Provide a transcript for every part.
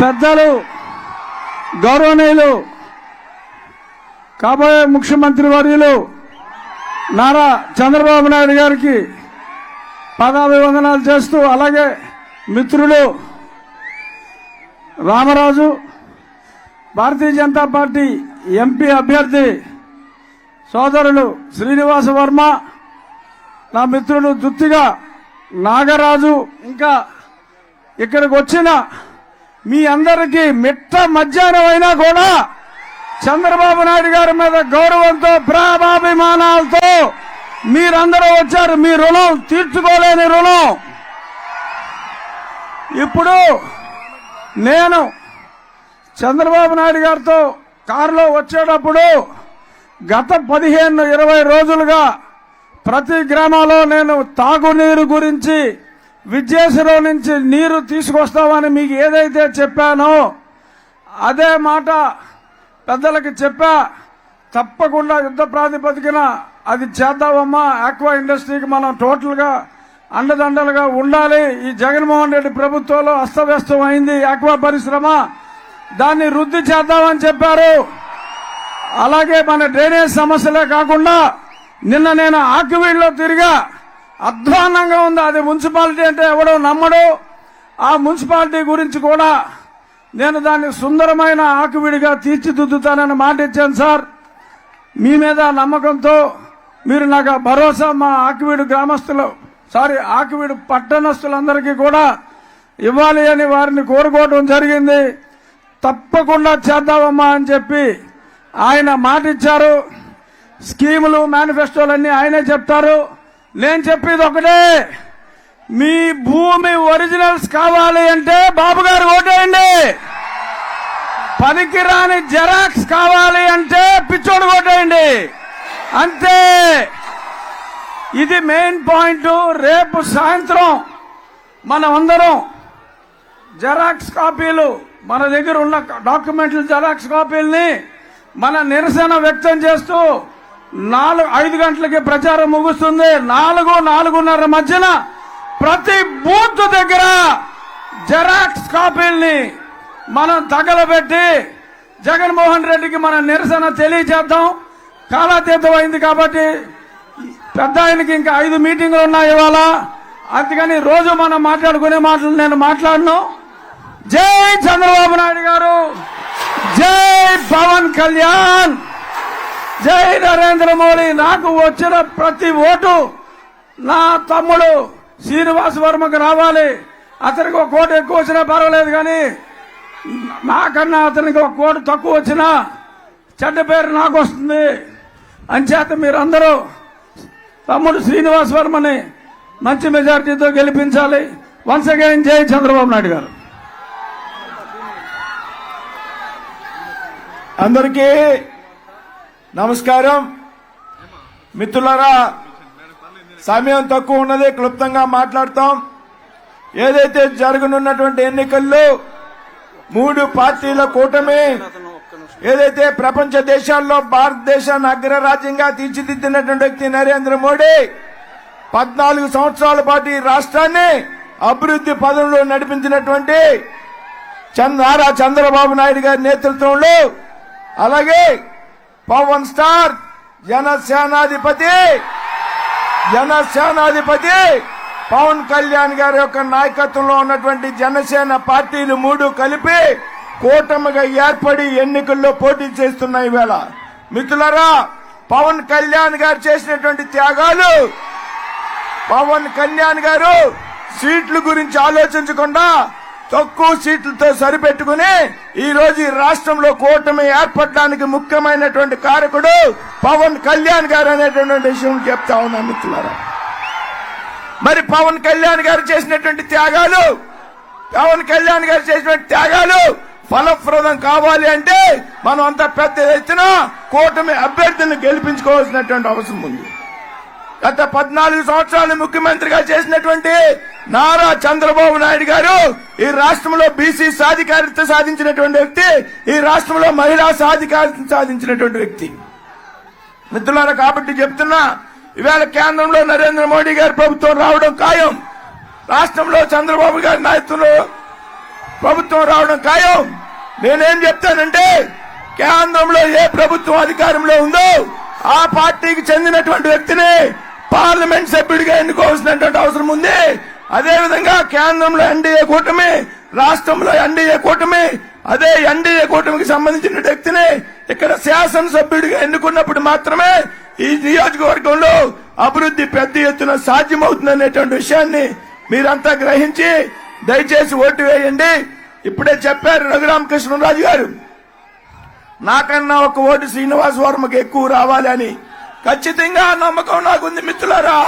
పెద్దలు గౌరవనీయులు కాబోయే ముఖ్యమంత్రి వర్యులు నారా చంద్రబాబు నాయుడు గారికి పదాభివందనాలు చేస్తూ అలాగే మిత్రులు రామరాజు భారతీయ జనతా పార్టీ ఎంపీ అభ్యర్థి సోదరులు శ్రీనివాస వర్మ నా మిత్రులు దుత్తిగా నాగరాజు ఇంకా ఇక్కడికి వచ్చిన మీ అందరికీ మిట్ట మధ్యాహ్నం అయినా కూడా చంద్రబాబు నాయుడు గారి మీద గౌరవంతో ప్రేమాభిమానాలతో మీరందరూ వచ్చారు. మీ రుణం తీర్చుకోలేని రుణం. ఇప్పుడు నేను చంద్రబాబు నాయుడు గారితో కారులో వచ్చేటప్పుడు గత పదిహేను ఇరవై రోజులుగా ప్రతి గ్రామంలో నేను తాగునీరు గురించి విద్యేశ్వరం నుంచి నీరు తీసుకొస్తామని మీకు ఏదైతే చెప్పానో అదే మాట పెద్దలకి చెప్పా తప్పకుండా యుద్ధ ప్రాతిపదికన అది చేద్దామమ్మా. ఆక్వా ఇండస్ట్రీకి మనం టోటల్గా అండదండలుగా ఉండాలి. ఈ జగన్మోహన్ రెడ్డి ప్రభుత్వంలో అస్తవ్యస్తం అయింది ఆక్వా పరిశ్రమ. దాన్ని వృద్ధి చేద్దామని చెప్పారు. అలాగే మన డ్రైనేజ్ సమస్యలే కాకుండా నిన్న నేను ఆక్వీడ్లో తిరిగా అధ్వానంగా ఉంది. అది మున్సిపాలిటీ అంటే ఎవడో నమ్మడు. ఆ మున్సిపాలిటీ గురించి కూడా నేను దాన్ని సుందరమైన ఆకువిడిగా తీర్చిదిద్దుతానని మాట ఇచ్చాను సార్. మీ మీద నమ్మకంతో మీరు నాకు భరోసా మా ఆకివీడు గ్రామస్తులు సారీ ఆకివీడు పట్టణస్తులందరికీ కూడా ఇవ్వాలి అని వారిని కోరుకోవడం జరిగింది. తప్పకుండా చేద్దామమ్మా అని చెప్పి ఆయన మాట ఇచ్చారు స్కీములు మేనిఫెస్టోలన్నీ ఆయనే చెప్తారు. నేను చెప్పేది ఒకటే. మీ భూమి ఒరిజినల్స్ కావాలి అంటే బాబు గారు ఓటేయండి. పనికిరాని జెరాక్స్ కావాలి అంటే పిచ్చోడు ఓటేయండి. అంతే. ఇది మెయిన్ పాయింట్. రేపు సాయంత్రం మనం అందరం జెరాక్స్ కాపీలు మన దగ్గర ఉన్న డాక్యుమెంట్లు జెరాక్స్ కాపీల్ని మన నిరసన వ్యక్తం చేస్తూ నాలుగు ఐదు గంటలకి ప్రచారం ముగుస్తుంది. నాలుగు నాలుగున్నర మధ్యన ప్రతి బూత్ దగ్గర జెరాక్స్ కాపీల్ని మనం తగలబెట్టి జగన్మోహన్ రెడ్డికి మన నిరసన తెలియజేద్దాం. కాలాతీతమైంది కాబట్టి పెద్ద ఆయనకి ఇంకా ఐదు మీటింగ్లు ఉన్నాయి ఇవాళ. అందుకని రోజు మనం మాట్లాడుకునే మాటలు నేను మాట్లాడను. జై చంద్రబాబు నాయుడు గారు. జై పవన్ కళ్యాణ్. జై నరేంద్ర మోడీ. నాకు వచ్చిన ప్రతి ఓటు నా తమ్ముడు శ్రీనివాస్ వర్మకు రావాలి. అతనికి ఒక కోటు ఎక్కువ వచ్చినా పర్వాలేదు కానీ నాకన్నా అతనికి ఒక కోటు తక్కువ వచ్చినా చెడ్డ పేరు నాకు వస్తుంది. అంచేత మీరందరూ తమ్ముడు శ్రీనివాస్ వర్మని మంచి మెజార్టీతో గెలిపించాలి. వన్స్ అగైన్ జై చంద్రబాబు నాయుడు గారు. అందరికీ నమస్కారం. మిత్రులరా సమయం తక్కువ ఉన్నది క్లుప్తంగా మాట్లాడతాం. ఏదైతే జరగనున్నటువంటి ఎన్నికల్లో మూడు పార్టీల కూటమి ఏదైతే ప్రపంచ దేశాల్లో భారతదేశాన్ని అగ్రరాజ్యంగా తీర్చిదిద్దినటువంటి వ్యక్తి నరేంద్ర మోడీ పద్నాలుగు సంవత్సరాల పాటు ఈ రాష్ట్రాన్ని అభివృద్ధి పదంలో నడిపించినటువంటి చంద్ర నారా చంద్రబాబు నాయుడు గారి నేతృత్వంలో అలాగే పవన్ స్టార్ జనసేనాధిపతి జనసేనాధిపతి పవన్ కళ్యాణ్ గారి యొక్క నాయకత్వంలో ఉన్నటువంటి జనసేన పార్టీలు మూడు కలిపి కూటమిగా ఏర్పడి ఎన్నికల్లో పోటీ చేస్తున్నాయి ఈవేళ మిత్రులరా పవన్ కళ్యాణ్ గారు చేసినటువంటి త్యాగాలు పవన్ కళ్యాణ్ గారు సీట్ల గురించి ఆలోచించకుండా తక్కువ సీట్లతో సరిపెట్టుకుని ఈ రోజు ఈ రాష్ట్రంలో కూటమి ఏర్పడడానికి ముఖ్యమైనటువంటి కారకుడు పవన్ కళ్యాణ్ గారు అనేటువంటి విషయం చెప్తా ఉన్నా మిత్రులారా. మరి పవన్ కళ్యాణ్ గారు చేసినటువంటి త్యాగాలు పవన్ కళ్యాణ్ గారు చేసినటువంటి త్యాగాలు ఫలప్రదం కావాలి అంటే మనం అంత పెద్ద ఎత్తున కూటమి అభ్యర్థిని గెలిపించుకోవాల్సినటువంటి అవసరం ఉంది. గత పద్నాలుగు సంవత్సరాలు ముఖ్యమంత్రిగా చేసినటువంటి నారా చంద్రబాబు నాయుడు గారు ఈ రాష్ట్రంలో బీసీ సాధికారిత సాధించినటువంటి వ్యక్తి ఈ రాష్ట్రంలో మహిళా సాధికారిత సాధించినటువంటి వ్యక్తి. మిత్రులారా కాబట్టి చెప్తున్నా ఇవాళ కేంద్రంలో నరేంద్ర మోడీ గారి ప్రభుత్వం రావడం ఖాయం. రాష్ట్రంలో చంద్రబాబు గారి నాయకత్వంలో ప్రభుత్వం రావడం ఖాయం. నేనేం చెప్తానంటే కేంద్రంలో ఏ ప్రభుత్వం అధికారంలో ఉందో ఆ పార్టీకి చెందినటువంటి వ్యక్తిని పార్లమెంట్ సభ్యుడిగా ఎన్నుకోవాల్సినటువంటి అవసరం ఉంది. అదేవిధంగా కేంద్రంలో ఎన్డీఏ కూటమి రాష్ట్రంలో ఎన్డీఏ కూటమి అదే ఎన్డీఏ కూటమికి సంబంధించిన వ్యక్తిని ఇక్కడ శాసనసభ్యుడిగా ఎన్నుకున్నప్పుడు మాత్రమే ఈ నియోజకవర్గంలో అభివృద్ధి పెద్ద ఎత్తున సాధ్యమవుతుందనేటువంటి విషయాన్ని మీరంతా గ్రహించి దయచేసి ఓటు వేయండి. ఇప్పుడే చెప్పారు రఘురామకృష్ణరాజు గారు నాకన్నా ఒక ఓటు శ్రీనివాస్ వర్మకి ఎక్కువ రావాలి అని. ఖచ్చితంగా నమ్మకం నాకుంది మిత్రులారా.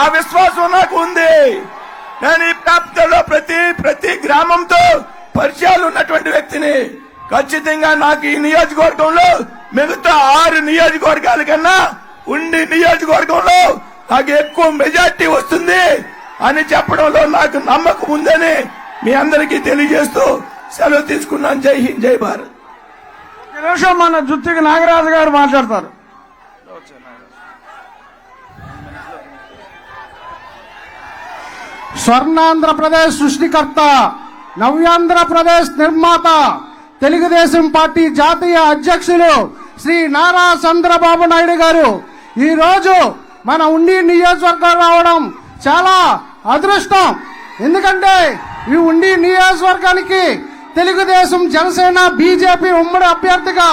ఆ విశ్వాసం నాకు ఉంది నేను ఈ ప్రాప్తంలో ప్రతి ప్రతి గ్రామంతో పరిచయాలు ఉన్నటువంటి వ్యక్తిని. ఖచ్చితంగా నాకు ఈ నియోజకవర్గంలో మిగతా ఆరు నియోజకవర్గాల కన్నా ఉండి నియోజకవర్గంలో నాకు ఎక్కువ మెజార్టీ వస్తుంది అని చెప్పడంలో నాకు నమ్మకం ఉందని మీ అందరికీ తెలియజేస్తూ సెలవు తీసుకున్నాను. జై హింద్ జై భారత్. నిమిషం మన జుత్తికి నాగరాజు గారు మాట్లాడతారు. స్వర్ణాంధ్రప్రదేశ్ సృష్టికర్త నవ్యాంధ్రప్రదేశ్ నిర్మాత తెలుగుదేశం పార్టీ జాతీయ అధ్యక్షులు శ్రీ నారా చంద్రబాబు నాయుడు గారు. ఈ రోజు మన ఉండి నియోజకవర్గం రావడం చాలా అదృష్టం. ఎందుకంటే ఈ ఉండి నియోజకవర్గానికి తెలుగుదేశం జనసేన బీజేపీ ఉమ్మడి అభ్యర్థిగా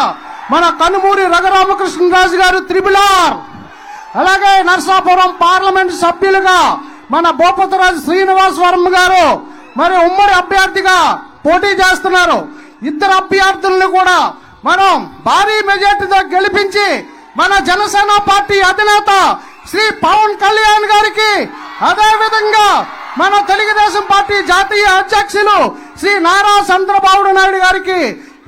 మన కనుమూరి రఘురామకృష్ణరాజు గారు త్రిబులార్. అలాగే నర్సాపురం పార్లమెంట్ సభ్యులుగా మన భూపతిరాజు శ్రీనివాస్ వర్మ గారు మరి ఉమ్మడి అభ్యర్థిగా పోటీ చేస్తున్నారు. ఇద్దరు అభ్యర్థులను కూడా మనం భారీ మెజార్టీతో గెలిపించి మన జనసేన పార్టీ అధినేత శ్రీ పవన్ కళ్యాణ్ గారికి అదే విధంగా మన తెలుగుదేశం పార్టీ జాతీయ అధ్యక్షులు శ్రీ నారా చంద్రబాబు నాయుడు గారికి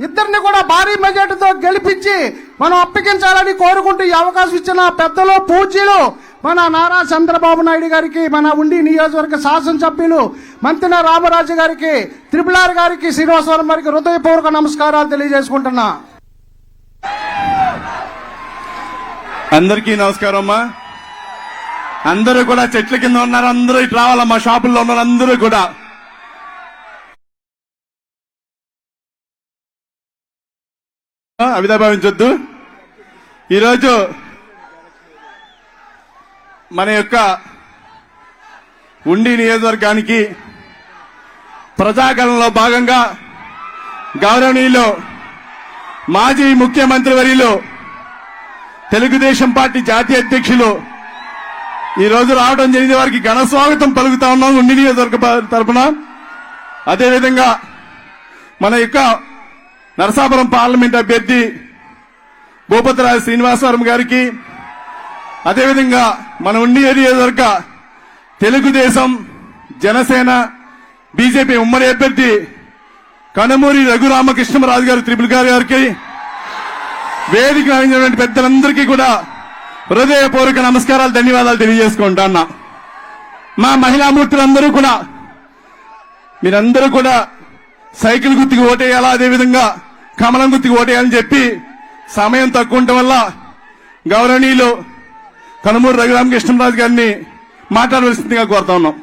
ఇద్దరిని కూడా భారీ మెజార్టీతో గెలిపించి మనం అప్పగించాలని కోరుకుంటూ ఈ అవకాశం ఇచ్చిన పెద్దలు పూజీలు మన నారా చంద్రబాబు నాయుడు గారికి మన ఉండి నియోజకవర్గ శాసనసభ్యులు మంత్రి రామరాజు గారికి త్రిపులార్ గారికి శ్రీనివాసవరం గారికి హృదయపూర్వక నమస్కారాలు తెలియజేసుకుంటున్నా. అందరికీ నమస్కారం అమ్మా. అందరూ కూడా చెట్ల కింద ఉన్నారు అందరూ ఇటు రావాలమ్మా షాపుల్లో ఉన్నారు అందరూ కూడా. అవిధా భావించొద్దు. ఈరోజు మన యొక్క ఉండి నియోజకవర్గానికి ప్రజాగణంలో భాగంగా గౌరవనీయులు మాజీ ముఖ్యమంత్రి వర్యులు తెలుగుదేశం పార్టీ జాతీయ అధ్యక్షులు ఈ రోజు రావడం జరిగిన వారికి ఘన స్వాగతం పలుకుతా ఉన్నాం ఉండి నియోజకవర్గ తరఫున తరపున. అదేవిధంగా మన యొక్క నరసాపురం పార్లమెంట్ అభ్యర్థి భూపతిరాజు శ్రీనివాసవరం గారికి అదేవిధంగా మన ఉండి నియోజకవర్గ తెలుగుదేశం జనసేన బీజేపీ ఉమ్మడి అభ్యర్థి కనుమూరి రఘురామకృష్ణరాజు గారు త్రిపుల్ గారి గారికి వేదిక అయినటువంటి పెద్దలందరికీ కూడా హృదయపూర్వక నమస్కారాలు ధన్యవాదాలు తెలియజేసుకుంటాన్నా మా మహిళామూర్తులందరూ కూడా మీరందరూ కూడా సైకిల్ గుర్తుకు ఓటేయాలా? అదేవిధంగా కమలం గుర్తుకు ఓటేయాలని చెప్పి సమయం తక్కువ ఉండటం వల్ల గౌరవనీయులు కనుమూరు రఘురామకృష్ణరాజు గారిని మాట్లాడవలసిందిగా కోరుతా ఉన్నాం.